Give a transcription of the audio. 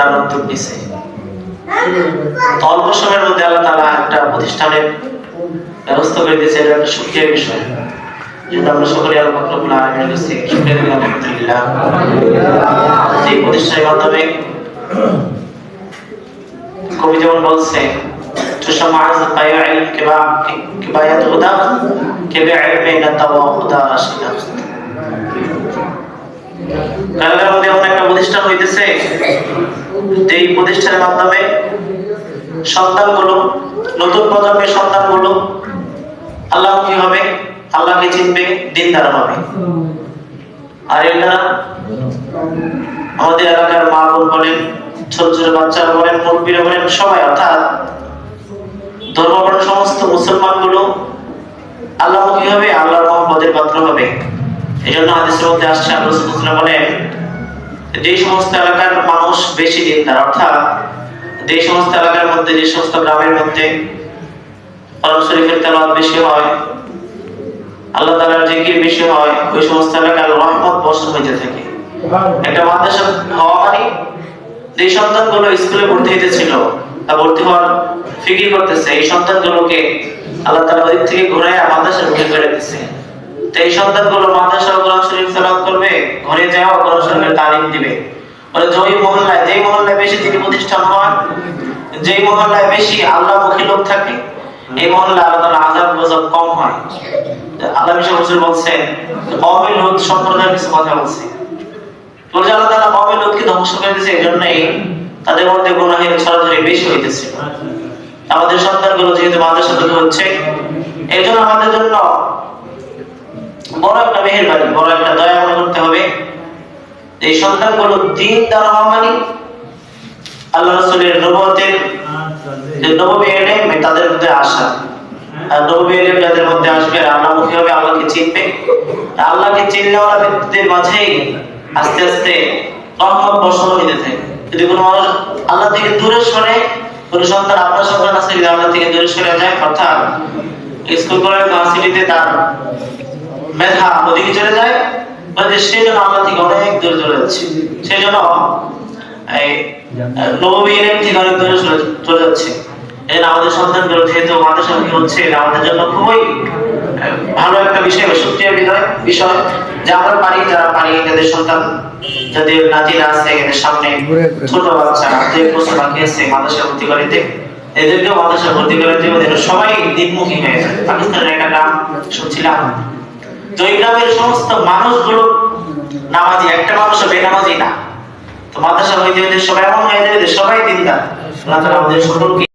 করার উদ্যোগ নিছে তো অল্প সময়ের মধ্যে আল্লাহ তাআলা একটা প্রতিষ্ঠানের ব্যবস্থা করে দিয়েছে এটা একটা সুখের বিষয় যেটা আমরা সকলে আল্লাহ পাক রব্বুল আলামিনের কাছে শুকরিয়া দিলাম আলহামদুলিল্লাহ এই প্রতিষ্ঠানের মাধ্যমে কবি যেমন বলছে تشمع زقايا علم كبا كباية هدى كبا علم نتوى هدى رشيدا মধ্যে এমন একটা প্রতিষ্ঠান হইতেছে যে এই প্রতিষ্ঠানের মাধ্যমে সন্তানগুলো নতুন প্রজন্মের সন্তানগুলো আল্লাহ কি হবে? আল্লাহকে চিনবে, দিনদার হবে। আর এটা আমাদের এলাকার মা বোন বলেন, ছোট ছোট বাচ্চারা বলেন মুরব্বীরা বলেন, সবাই, অর্থাৎ ধর্মপ্রাণ সমস্ত মুসলমানগুলো আল্লাহমুখী হবে? আল্লাহর মহব্বতের পাত্র হবে। এই জন্য হাদিসের মধ্যে আসছে, আল্লাহ রাসূলুল্লাহ বলেন, যে সমস্ত এলাকার মানুষ বেশি দিনদার অর্থাৎ যে সমস্ত এলাকার মধ্যে, যে সমস্ত গ্রামের মধ্যে শরীফের তেলাওয়াত বেশি হয়, আল্লাহ তাআলার জিকির বেশি হয়, ওই সমস্ত এলাকার রহমত বর্ষণ হইতে থাকে। একটা মাদ্রাসা হওয়া মানে যে সন্তানগুলো স্কুলে ভর্তি হইতেছিল তা ভর্তি হওয়ার ফিকির করতেছে, এই সন্তানগুলোকে আল্লাহ তাআলা ওদিক থেকে ঘুরে মাদ্রাসা ভর্তি করে দিতেছে তো এই সন্তানগুলো মাদ্রাসা কোরআন শরীফ তেলাওয়াত করবে, ঘরে যাও কোরআন শরীফের তালিম দিবে। বলে যে ওই মহল্লায় যেই মহল্লায় বেশি দিনী প্রতিষ্ঠান হয় যেই মহল্লায় বেশি আল্লাহমুখী লোক থাকে, এই মহল্লায় আল্লাহ তাআলা আযাব গজব কম হয়। আল্লাহ বিশ্বর রাসূল বলছেন কওমে লূত সম্প্রদায়ের কিছু কথা বলছে। বলছে আল্লাহ তাআলা কওমে লূতকে ধ্বংস করে দিয়েছে, এজন্যই তাদের মধ্যে গুনাহের ছড়াছড়ি বেশি হইতেছে। আমাদের সন্তানগুলো যেহেতু মাদ্রাসা থেকে হচ্ছে এই জন্য আমাদের জন্য বড় একটা মেহেরবানি, বড় একটা দয়া করতে হবে। এই সন্তানগুলো দিন দ্বারা হওয়া আল্লাহ রসুলের নবতের যে নবী এলেম তাদের মধ্যে আসা আর নবী এলেম যাদের মধ্যে আসবে আল্লাহমুখী হবে, আল্লাহকে চিনবে। আল্লাহকে চিনলে ওরা ব্যক্তিদের মাঝেই আস্তে আস্তে রহমত বর্ষণ হইতে থাকে। যদি কোনো মানুষ আল্লাহ থেকে দূরে সরে, কোনো সন্তান আপনার সন্তান আছে, যদি আল্লাহ থেকে দূরে সরে যায়, অর্থাৎ স্কুল কলেজ ভার্সিটিতে তার মেধা ওদিকে চলে যায় সেই জন্য আল্লাহ থেকে অনেক দূরে চলে যাচ্ছে। সেই জন্য নবী থেকে অনেক দূরে চলে যাচ্ছে। আমাদের সন্তানগুলো যেহেতু হচ্ছে আমাদের জন্য খুবই ভালো একটা বিষয় বা সত্যিকার বিষয় বিষয় যে আমরা পারি, যারা পারি সন্তান নাতিরা আছে এদের সামনে ছোট বাচ্চা দুই বছর মাদ্রাসা ভর্তি করিতে এদেরকেও মাদ্রাসা ভর্তি করে দেবো এদের সবাই দিকমুখী হয়ে যায়। পাকিস্তানের একটা গ্রাম শুনছিলাম গ্রামের সমস্ত মানুষগুলো নামাজি, একটা মানুষও বেনামাজি না। তো মাদ্রাসা হইতে হইতে সবাই এমন হয়ে যাবে সবাই দিনদার। আল্লাহ আমাদের সকলকে